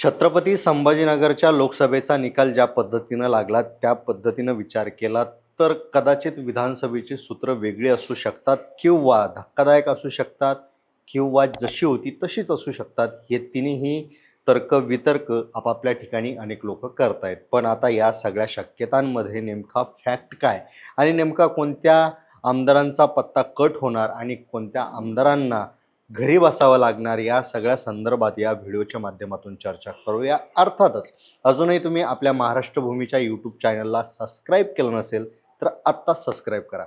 छत्रपती संभाजीनगरच्या लोकसभेचा निकाल ज्या पद्धतीनं लागला त्या पद्धतीनं विचार केला तर कदाचित विधानसभेची सूत्र वेगळी असू शकतात किंवा धक्कादायक असू शकतात किंवा जशी होती तशीच असू शकतात. हे तिन्ही तर्क वितर्क आपापल्या ठिकाणी अनेक लोक करतायत. पण आता या सगळ्या शक्यतांमध्ये नेमका फॅक्ट काय? आणि नेमका कोणत्या आमदारांचा पत्ता कट होणार आणि कोणत्या आमदारांना घरी बसावं लागणार या सगळ्या संदर्भात या व्हिडिओच्या माध्यमातून चर्चा करूया. अर्थातच अजूनही तुम्ही आपल्या महाराष्ट्र भूमीच्या यूट्यूब चॅनलला सबस्क्राईब केलं नसेल तर आत्ता सबस्क्राईब करा.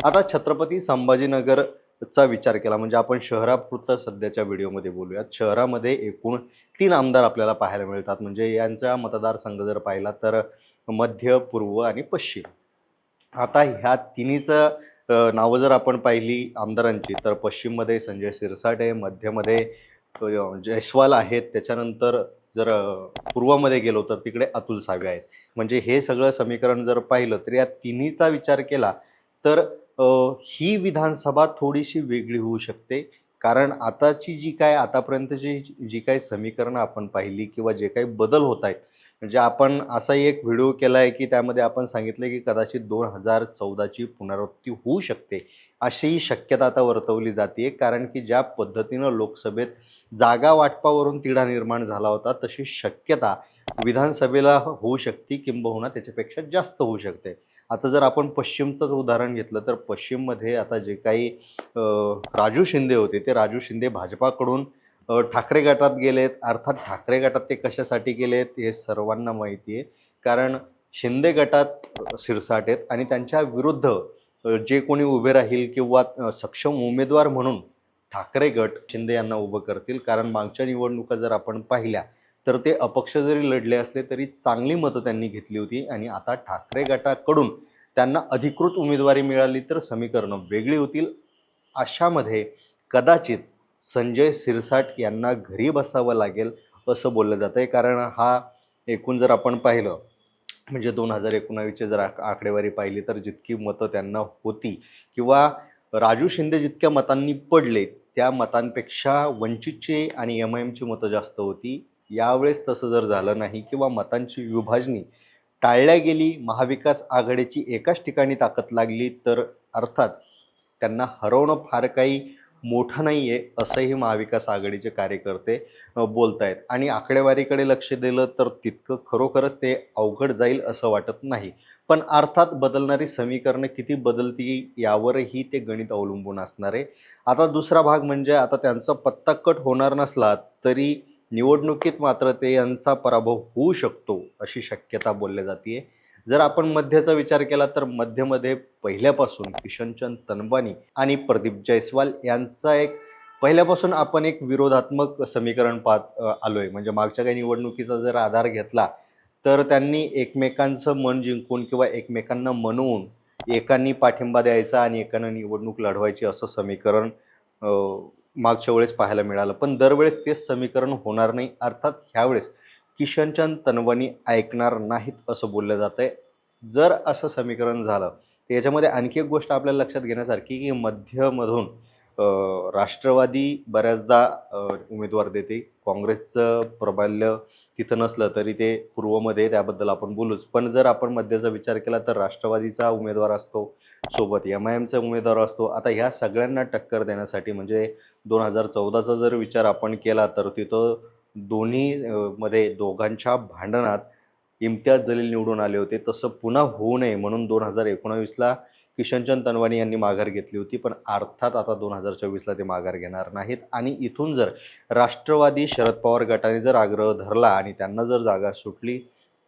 आता छत्रपती संभाजीनगरचा विचार केला म्हणजे आपण शहरापुरतं सध्याच्या व्हिडिओमध्ये बोलूयात. शहरामध्ये एकूण तीन आमदार आपल्याला पाहायला मिळतात. म्हणजे यांचा मतदारसंघ जर पाहिला तर मध्य पूर्व आणि पश्चिम. आता ह्या तिन्हीचं तर नावं जर आपण पाहिली आमदारांची तर पश्चिममध्ये संजय सिरसाटे मध्यमध्ये जयस्वाल आहेत त्याच्यानंतर जर पूर्वामध्ये पूर्वमध्ये गेलो तर तिकडे अतुल सावे आहेत. म्हणजे हे सगळं समीकरण जर पाहिलं तर या तिन्हीचा विचार केला तर ही विधानसभा थोडीशी वेगळी होऊ शकते. कारण आताची जी काय आतापर्यंतची जी काही समीकरणं आपण पाहिली किंवा जे काही बदल होत आहेत म्हणजे आपण असाही एक व्हिडिओ केला आहे की त्यामध्ये आपण सांगितलं की कदाचित दोन हजार चौदाची पुनरावृत्ती होऊ शकते अशीही शक्यता आता वर्तवली जाते कारण की ज्या पद्धतीनं लोकसभेत जागा वाटपावरून तिढा निर्माण झाला होता तशी शक्यता विधानसभेला होऊ शकते किंबहुना त्याच्यापेक्षा जास्त होऊ शकते. आता जर आपण पश्चिमचंच उदाहरण घेतलं तर पश्चिममध्ये आता जे काही राजू शिंदे होते ते राजू शिंदे भाजपाकडून ठाकरे गटात गेलेत. अर्थात ठाकरे गटात ते कशासाठी गेलेत हे सर्वांना माहिती आहे. कारण शिंदे गटात शिरसाट आहेत आणि त्यांच्या विरुद्ध जे कोणी उभे राहील किंवा सक्षम उमेदवार म्हणून ठाकरे गट शिंदे यांना उभं करतील. कारण मागच्या निवडणुका जर आपण पाहिल्या तर ते अपक्ष जरी लढले असले तरी चांगली मतं त्यांनी घेतली होती आणि आता ठाकरे गटाकडून त्यांना अधिकृत उमेदवारी मिळाली तर समीकरणं वेगळी होतील. अशामध्ये कदाचित संजय सिरसाट यांना घरी बसावं लागेल असं बोललं जातं आहे कारण हा एकूण जर आपण पाहिलं म्हणजे दोन हजार एकोणावीसची जर आक आकडेवारी पाहिली तर जितकी मतं त्यांना होती किंवा राजू शिंदे जितक्या मतांनी पडले त्या मतांपेक्षा वंचितची आणि एम आय एमची मतं जास्त होती. यावेळेस तसं जर झालं नाही किंवा मतांची विभाजणी टाळल्या गेली महाविकास आघाडीची एकाच ठिकाणी ताकद लागली तर अर्थात त्यांना हरवणं फार काही मोठं नाही आहे असंही महाविकास आघाडीचे कार्यकर्ते बोलत आहेत आणि आकडेवारीकडे लक्ष दिलं तर तितकं खरोखरच ते अवघड जाईल असं वाटत नाही. पण अर्थात बदलणारी समीकरणं किती बदलती यावरही ते गणित अवलंबून असणार आहे. आता दुसरा भाग म्हणजे आता त्यांचा पत्ता कट होणार नसला तरी निवडणुकीत मात्र ते यांचा पराभव होऊ शकतो अशी शक्यता बोलली जाते जर आपण मध्यचा विचार केला तर मध्यमध्ये पहिल्यापासून किशनचंद तनवानी आणि प्रदीप जयस्वाल यांचा एक पहिल्यापासून आपण एक विरोधात्मक समीकरण पाहत आलो आलोय. म्हणजे मागच्या काही निवडणुकीचा जर आधार घेतला तर त्यांनी एकमेकांचं मन जिंकून किंवा एकमेकांना मनवून एकांनी पाठिंबा द्यायचा आणि एकानं निवडणूक लढवायची असं समीकरण मागच्या वेळेस पाहायला मिळालं. पण दरवेळेस तेच समीकरण होणार नाही. अर्थात ह्यावेळेस किशनचंद तनवानी ऐकणार नाहीत असं बोललं जातं आहे जर असं समीकरण झालं तर याच्यामध्ये आणखी एक गोष्ट आपल्याला लक्षात घेण्यासारखी की मध्यमधून राष्ट्रवादी बऱ्याचदा उमेदवार देते. काँग्रेसचं प्राबल्य तिथं नसलं तरी ते पूर्वमध्ये त्याबद्दल आपण बोलूच. पण जर आपण मध्याचा विचार केला तर राष्ट्रवादीचा उमेदवार असतो सोबत एम आय एमचा उमेदवार असतो. आता ह्या सगळ्यांना टक्कर देण्यासाठी म्हणजे दोन हजार चौदाचा जर विचार आपण केला तर तिथं दोन्ही मध्ये दोघांच्या भांडणात इम्तियाज जलील निवडून आले होते. तसं पुन्हा होऊ नये म्हणून दोन हजार एकोणावीसला किशनचंद तनवानी यांनी माघार घेतली होती पण अर्थात आता दोन हजार चोवीसला ते माघार घेणार नाहीत. आणि इथून जर राष्ट्रवादी शरद पवार गटाने जर आग्रह धरला आणि त्यांना जर जागा सुटली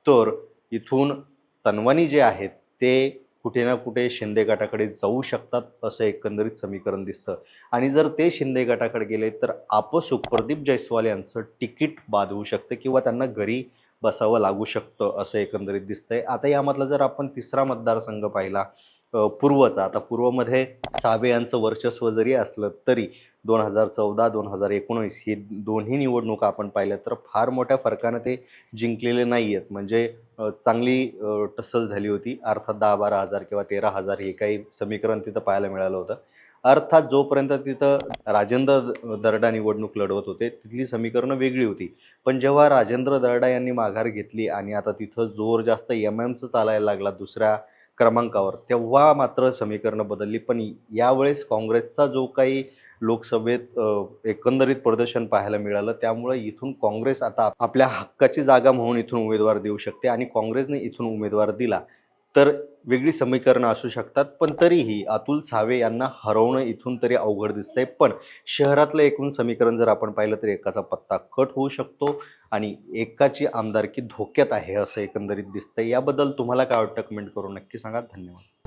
तर इथून तनवानी जे आहेत ते कुठे ना कुठे शिंदे गटाकडे जाऊ शकतात असं एकंदरीत समीकरण दिसतं. आणि जर ते शिंदे गटाकडे गेले तर आपसुक प्रदीप जयस्वाल यांचं तिकीट बाद होऊ शकतं किंवा त्यांना घरी बसावं लागू शकतं असं एकंदरीत दिसतंय. आता यामधला जर आपण तिसरा मतदारसंघ पाहिला पूर्वचा. आता पूर्वमध्ये सावे यांचं वर्चस्व जरी असलं तरी दोन हजार चौदा दोन हजार एकोणीस ही दोन्ही निवडणुका आपण पाहिल्या तर फार मोठ्या फरकानं ते जिंकलेले नाही आहेत म्हणजे चांगली टसल झाली होती. अर्थात दहा बारा हजार किंवा तेरा हजार हे काही समीकरण तिथं पाहायला मिळालं होतं. अर्थात जोपर्यंत तिथं राजेंद्र द- दर्डा निवडणूक लढवत होते तिथली समीकरणं वेगळी होती. पण जेव्हा राजेंद्र दर्डा यांनी माघार घेतली आणि आता तिथं जोर जास्त एम एमचं चालायला लागला दुसऱ्या क्रमांकावर. तेव्हा मात्र समीकरणं बदलली. पण यावेळेस काँग्रेसचा जो काही लोकसभेत एकंदरीत प्रदर्शन पाहायला मिळालं त्यामुळे इथून काँग्रेस आता आपल्या हक्काची जागा म्हणून इथून उमेदवार देऊ शकते आणि काँग्रेसने इथून उमेदवार दिला. तर वेगळी समीकरणं असू शकतात पण तरीही अतुल सावे यांना हरवणं इथून तरी अवघड दिसतंय. पण शहरातलं एकूण समीकरण जर आपण पाहिलं तर एकाचा पत्ता कट होऊ शकतो आणि एकाची आमदारकी धोक्यात आहे असं एकंदरीत दिसतंय. याबद्दल तुम्हाला काय वाटतं? कमेंट करून नक्की सांगा. धन्यवाद.